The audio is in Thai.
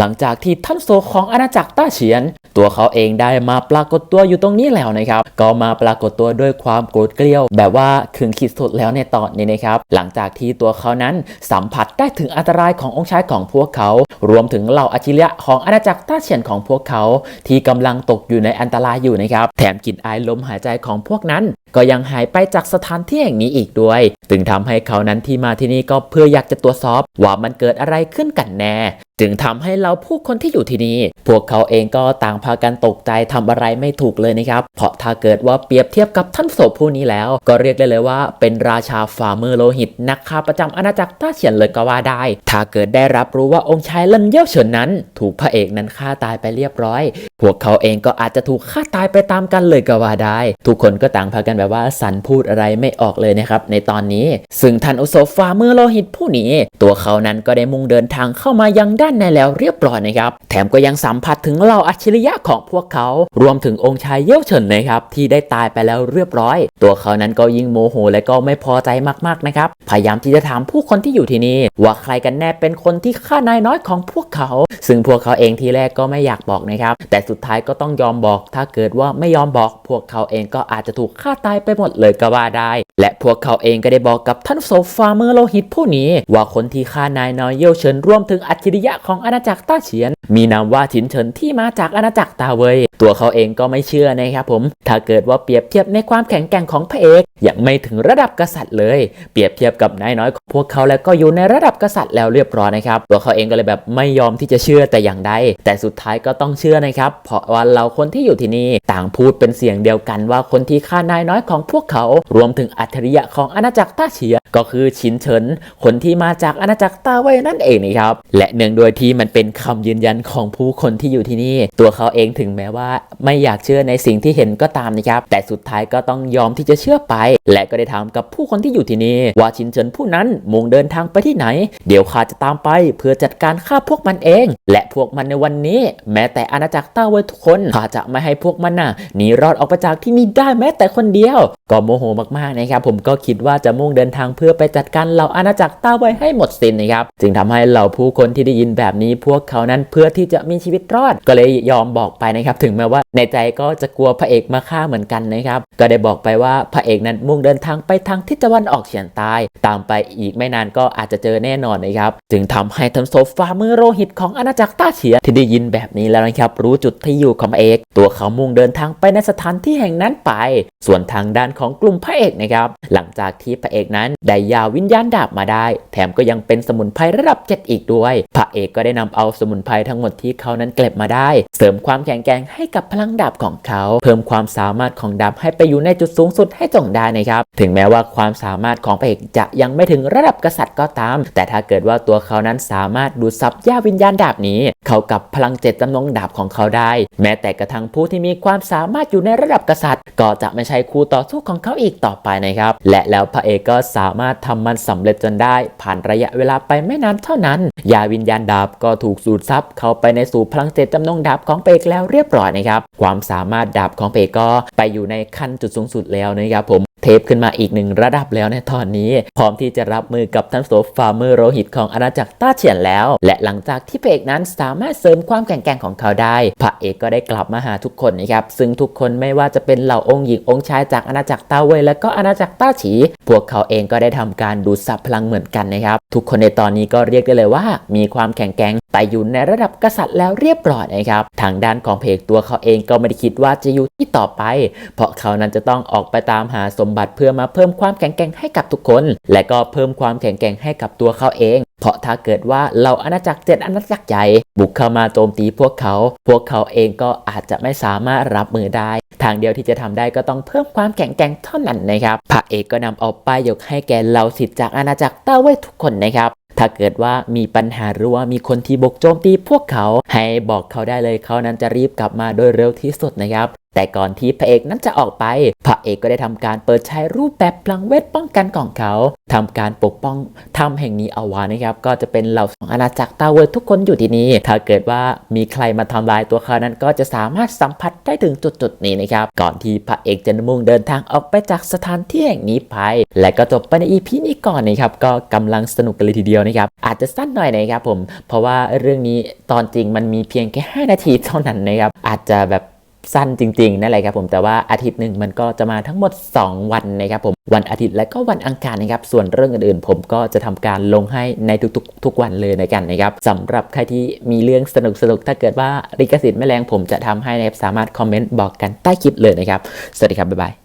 หลังจากที่ท่านโซของอาณาจักรต้าเฉียน ตัวเขาเองได้มาปรากฏตัวอยู่ตรงนี้แล้วนะครับ ก็มาปรากฏตัวด้วยความโกรธเกรี้ยว แบบว่าถึงขีดสุดแล้วในตอนนี้นะครับ หลังจากที่ตัวเขานั้นสัมผัสได้ถึงอันตรายขององค์ชายของพวกเขา รวมถึงเหล่าอาชิริยะของอาณาจักรต้าเฉียนของพวกเขา ที่กำลังตกอยู่ในอันตรายอยู่นะครับ แถมกลิ่นอายลมหายใจของพวกนั้น ก็ยังหายไปจากสถานที่แห่งนี้อีกด้วยจึงทำให้เขานั้นที่มาที่นี่ก็เพื่ออยากจะตรวจสอบว่ามันเกิดอะไรขึ้นกันแน่จึงทำให้เราผู้คนที่อยู่ที่นี่พวกเขาเองก็ต่างพากันตกใจทำอะไรไม่ถูกเลยนะครับ เพราะถ้าเกิดว่าเปรียบเทียบกับท่านโสผู้นี้แล้ว ก็เรียกได้เลยว่า เป็นราชาฝ่ามือโลหิตนักฆ่าประจำอาณาจักรต้าเฉียนเลยก็ว่าได้ ถ้าเกิดได้รับรู้ว่าองค์ชายเลินเย่ยวเฉินนั้น ถูกพระเอกนั้นฆ่าตายไปเรียบร้อย พวกเขาเองก็อาจจะถูกฆ่าตายไปตามกันเลยก็ว่าได้ ทุกคนก็ต่างพากันแบบว่าสันพูดอะไรไม่ออกเลยนะครับในตอนนี้ ซึ่งท่านอุโสฟามือโลหิตผู้นี้ ตัวเขานั้นก็ได้มุ่งเดินทางเข้ามายังด้านในแล้วเรียบร้อยนะครับ แถมก็ยังสัมผัสถึงเหล่าอัจฉริยะของพวกเขา รวมถึงองค์ชายเย่ยวเฉินนะครับที่ได้ตายไปแล้วเรียบร้อย ตัวเขานั้นก็ยิ่งโมโหและก็ไม่พอใจมากๆนะครับ พยายามที่จะถามผู้คนที่อยู่ที่นี่ว่าใครกันแน่เป็นคนที่ฆ่านายน้อยของพวกเขา ซึ่งพวกเขาเองทีแรกก็ไม่อยากบอกนะครับ แต่สุดท้ายก็ต้องยอมบอก ถ้าเกิดว่าไม่ยอมบอก พวกเขาเองก็อาจจะถูกฆ่าตายไปหมดเลยก็ว่าได้ และพวกเขาเองก็ได้บอกกับท่านโซฟาเมอร์โลหิตผู้นี้ ว่าคนที่ฆ่านายน้อยเย่ยวเฉินรวมถึงอัจฉริยะของอาณาจักรต้าเฉียน มีนามว่าถินเฉินที่มาจากอาณาจักรตาเวยตัวเขาเองก็ไม่เชื่อนะครับผม ถ้าเกิดว่าเปรียบเทียบในความแข็งแกร่งของพระเอกยังไม่ถึงระดับกษัตริย์เลย เปรียบเทียบกับนายน้อย พวกเขาแล้วก็อยู่ในระดับกษัตริย์แล้วเรียบร้อยนะครับตัวเขาเองก็เลยแบบไม่ยอมที่จะเชื่อแต่อย่างใดแต่สุดท้ายก็ต้องเชื่อนะครับ เพราะว่าเราคนที่อยู่ที่นี่ต่างพูดเป็นเสียงเดียวกันว่าคนที่ฆ่านายน้อยของพวกเขา รวมถึงอัจฉริยะของอาณาจักรต้าเฉีย ก็คือชินเฉินคนที่มาจากอาณาจักรต้าเว่ยนั่นเองนะครับและเนื่องโดวยที่มันเป็นคำยืนยันของผู้คนที่อยู่ที่นี่ ตัวเขาเองถึงแม้ว่าไม่อยากเชื่อในสิ่งที่เห็นก็ตามนะครับ แต่สุดท้ายก็ต้องยอมที่จะเชื่อไป และก็ได้ถามกับผู้คนที่อยู่ที่นี่ว่าชินเฉินผู้นั้นมุ่งเดินทางไปที่ไหน เดี๋ยวข้าจะตามไปเพื่อจัดการฆ่าพวกมันเอง และพวกมันในวันนี้ แม้แต่อาณาจักรต้าเวยทุกคนข้าจะไม่ให้พวกมันน่ะหนีรอดออกไปจากที่นี่ได้แม้แต่คนเดียว ก็โมโหมากๆนะครับผมก็คิดว่าจะมุ่งเดินทางเพื่อไปจัดการเหล่าอาณาจักรต้าเว่ยให้หมดสิ้นนะครับจึงทำให้เหล่าผู้คนที่ได้ยินแบบนี้พวกเขานั้นเพื่อที่จะมีชีวิตรอดก็เลยยอมบอกไปนะครับถึงแม้ว่า ในใจก็จะกลัวพระเอกมาฆ่าเหมือนกันนะครับ ก็ได้บอกไปว่าพระเอกนั้นมุ่งเดินทางไปทางทิศตะวันออกเฉียงใต้ตามไปอีกไม่นานก็อาจจะเจอแน่นอนนะครับ จึงทำให้ทันโซฟามือโรหิตของอาณาจักรต้าเฉียที่ได้ยินแบบนี้แล้วนะครับ รู้จุดที่อยู่ของพระเอก ตัวเขามุ่งเดินทางไปในสถานที่แห่งนั้นไป ส่วนทางด้านของกลุ่มพระเอกนะครับ หลังจากที่พระเอกนั้นได้ยาวิญญาณดาบมาได้ แถมก็ยังเป็นสมุนไพรระดับ7อีกด้วย พระเอกก็ได้นำเอาสมุนไพรทั้งหมดที่เขานั้นเก็บมาได้ เสริมความแข็งแกร่งให้กับพลังดาบของเขา เพิ่มความสามารถของดาบให้ไปอยู่ในจุดสูงสุดให้จงได้นะครับ ถึงแม้ว่าความสามารถของพระเอกจะยังไม่ถึงระดับกษัตริย์ก็ตาม แต่ถ้าเกิดว่าตัวเขานั้นสามารถดูดซับย่าวิญญาณดาบนี้ เข้ากับพลังเจ็ดจำนงดาบของเขาได้ แม้แต่กระทั่งผู้ที่มีความสามารถอยู่ในระดับกษัตริย์ ก็จะไม่ใช่คู่ต่อสู้ของเขาอีกต่อไปนะครับ และแล้วพระเอกก็สามารถทำมันสำเร็จจนได้ ผ่านระยะเวลาไปไม่นานเท่านั้นยาวิญญาณดาบก็ถูกสูดซับเข้าไปในสู่พลังเจ็ดจำนงดาบของเอกแล้วเรียบร้อยนะครับความสามารถดาบของเพก็ไปอยู่ในขั้นจุดสูงสุดแล้วนะครับผม เทปขึ้นมาอีกหนึ่งระดับแล้วในตอนนี้ พร้อมที่จะรับมือกับทั้งโซฟาร์เมอร์โรหิตของอาณาจักรต้าเฉียนแล้ว และหลังจากที่พระเอกนั้นสามารถเสริมความแข็งแกร่งของเขาได้ พระเอกก็ได้กลับมาหาทุกคนนะครับซึ่งทุกคนไม่ว่าจะเป็นเหล่าองค์หญิงองค์ชายจากอาณาจักรต้าเวยและก็อาณาจักรต้าฉี พวกเขาเองก็ได้ทำการดูดซับพลังเหมือนกันนะครับทุกคนในตอนนี้ก็เรียกได้เลยว่า มีความแข็งแกร่งแต่อยู่ในระดับกษัตริย์แล้วเรียบร้อยนะครับทางด้านของเพกตัวเขาเองก็ไม่ได้คิดว่าจะอยู่ที่ต่อไป เพราะเขานั้นจะต้องออกไปตามหาสมบัติเพื่อมาเพิ่มความแข็งแกร่งให้กับทุกคน และก็เพิ่มความแข็งแกร่งให้กับตัวเขาเอง เพราะถ้าเกิดว่าเราอาณาจักรเจ็ดอาณาจักรใหญ่บุกเข้ามาโจมตีพวกเขา พวกเขาเองก็อาจจะไม่สามารถรับมือได้ ทางเดียวที่จะทำได้ก็ต้องเพิ่มความแข็งแกร่งเท่านั้นนะครับพระเอกก็นำเอาป้ายยกให้แก่เหล่าสิทธิ์จากอาณาจักรเต้าเว่ยทุกคนนะครับถ้าเกิดว่ามีปัญหาหรือว่ามีคนที่บกโจมตีพวกเขา ให้บอกเขาได้เลยเขานั้นจะรีบกลับมาโดยเร็วที่สุดนะครับ แต่ก่อนที่พระเอกนั้นจะออกไป พระเอกก็ได้ทำการเปิดใช้รูปแบบพลังเวทป้องกันของเขาทำการปกป้องถ้ำแห่งนี้เอาไว้นะครับ ก็จะเป็นเหล่าของอาณาจักรตาเวิร์ดทุกคนอยู่ที่นี่ ถ้าเกิดว่ามีใครมาทำลายตัวเขานั้นก็จะสามารถสัมผัสได้ถึงจุดๆนี้นะครับ ก่อนที่พระเอกจะมุ่งเดินทางออกไปจากสถานที่แห่งนี้ไป และก็จบไปใน EP นี้ก่อนนะครับ ก็กำลังสนุกกันเลยทีเดียวนะครับ อาจจะสั้นหน่อยนะครับผม เพราะว่าเรื่องนี้ตอนจริงมันมีเพียงแค่ 5 นาทีเท่านั้นนะครับ อาจจะแบบ สั้นจริงๆนั่นแหละครับผมแต่ว่าอาทิตย์หนึ่งมันก็จะมาทั้งหมด 2 วันนะครับผมวันอาทิตย์และก็วันอังคารนะครับส่วนเรื่องอื่นๆ ผมก็จะทำการลงให้ในทุกๆ ทุกวันเลยในกันนะครับสำหรับใครที่มีเรื่องสนุกๆถ้าเกิดว่าลิขสิทธิ์แม่แรงผมจะทำให้นะครับสามารถคอมเมนต์บอกกันใต้คลิปเลยนะครับ สวัสดีครับ บ๊ายบาย